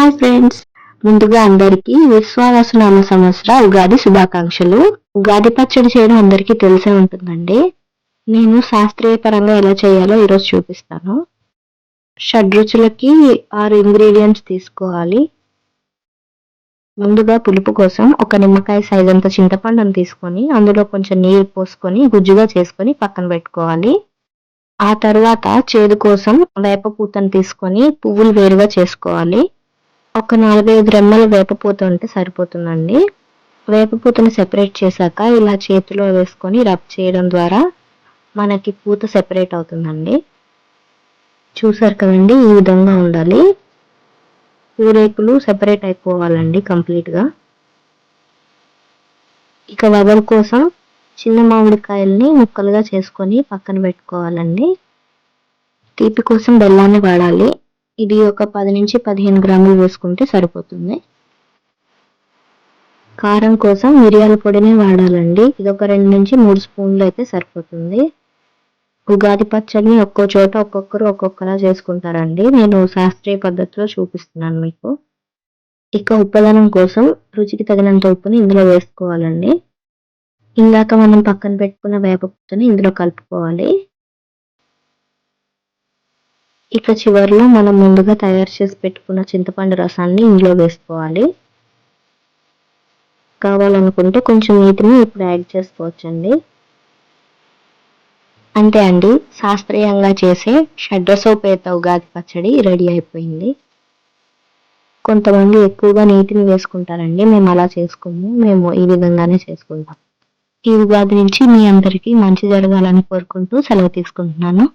Hi friends ముందుగా అందరికీ విశ్వావసనామ సంవత్సర ఉగాది శుభాకాంక్షలు. ఉగాది పచ్చడి చేయడం అందరికీ తెలిసే ఉంటుందండి. నేను శాస్త్రీయ పరంగా ఎలా చేయాలో ఈరోజు చూపిస్తాను. షడ్రుచులకి ఆరు ఇంగ్రీడియంట్స్ తీసుకోవాలి. ముందుగా పులుపు కోసం ఒక నిమ్మకాయ సైజ్ అంత చింతపండును తీసుకొని అందులో కొంచెం నీరు పోసుకొని గుజ్జుగా చేసుకొని పక్కన పెట్టుకోవాలి. ఆ తర్వాత చేదు కోసం వేప పూతను తీసుకొని పువ్వులు వేరుగా చేసుకోవాలి. ఒక నాలుగైదు రెమ్మల వేపపూత ఉంటే సరిపోతుందండి. వేపపూతను సెపరేట్ చేశాక ఇలా చేతిలో వేసుకొని రబ్ చేయడం ద్వారా మనకి పూత సెపరేట్ అవుతుందండి. చూసారు కదండి ఈ విధంగా ఉండాలి. పూరేకులు సెపరేట్ అయిపోవాలండి కంప్లీట్గా. ఇక వగరు కోసం చిన్న మామిడికాయల్ని ముక్కలుగా చేసుకొని పక్కన పెట్టుకోవాలండి. తీపి కోసం బెల్లాన్ని వాడాలి. ఇది ఒక పది నుంచి పదిహేను గ్రాములు వేసుకుంటే సరిపోతుంది. కారం కోసం మిరియాల పొడిని వాడాలండి. ఇది ఒక రెండు నుంచి మూడు స్పూన్లు అయితే సరిపోతుంది. ఉగాది పచ్చడిని ఒక్కో చోట ఒక్కొక్కరు ఒక్కొక్కలా చేసుకుంటారండి. నేను శాస్త్రీయ పద్ధతిలో చూపిస్తున్నాను మీకు. ఇక ఉప్పదనం కోసం రుచికి తగినంత ఉప్పుని ఇందులో వేసుకోవాలండి. ఇందాక మనం పక్కన పెట్టుకున్న వేప పుట్టని ఇందులో కలుపుకోవాలి. ఇక చివరిలో మనం ముందుగా తయారు చేసి పెట్టుకున్న చింతపండు రసాన్ని ఇందులో వేసుకోవాలి. కావాలనుకుంటే కొంచెం నీటిని ఇప్పుడు యాడ్ చేసుకోవచ్చండి. అంతే అండి శాస్త్రీయంగా చేసే షడ్రసోపేత ఉగాది పచ్చడి రెడీ అయిపోయింది. కొంతమంది ఎక్కువగా నీటిని వేసుకుంటారండి మేము అలా చేసుకోము మేము ఈ విధంగానే చేసుకుంటాం. ఈ ఉగాది నుంచి మీ అందరికీ మంచి జరగాలని కోరుకుంటూ సెలవు తీసుకుంటున్నాను.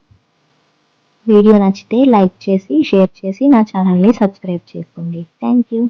వీడియో నచ్చితే లైక్ చేసి షేర్ చేసి నా ఛానల్ని సబ్స్క్రైబ్ చేసుకోండి. Thank you.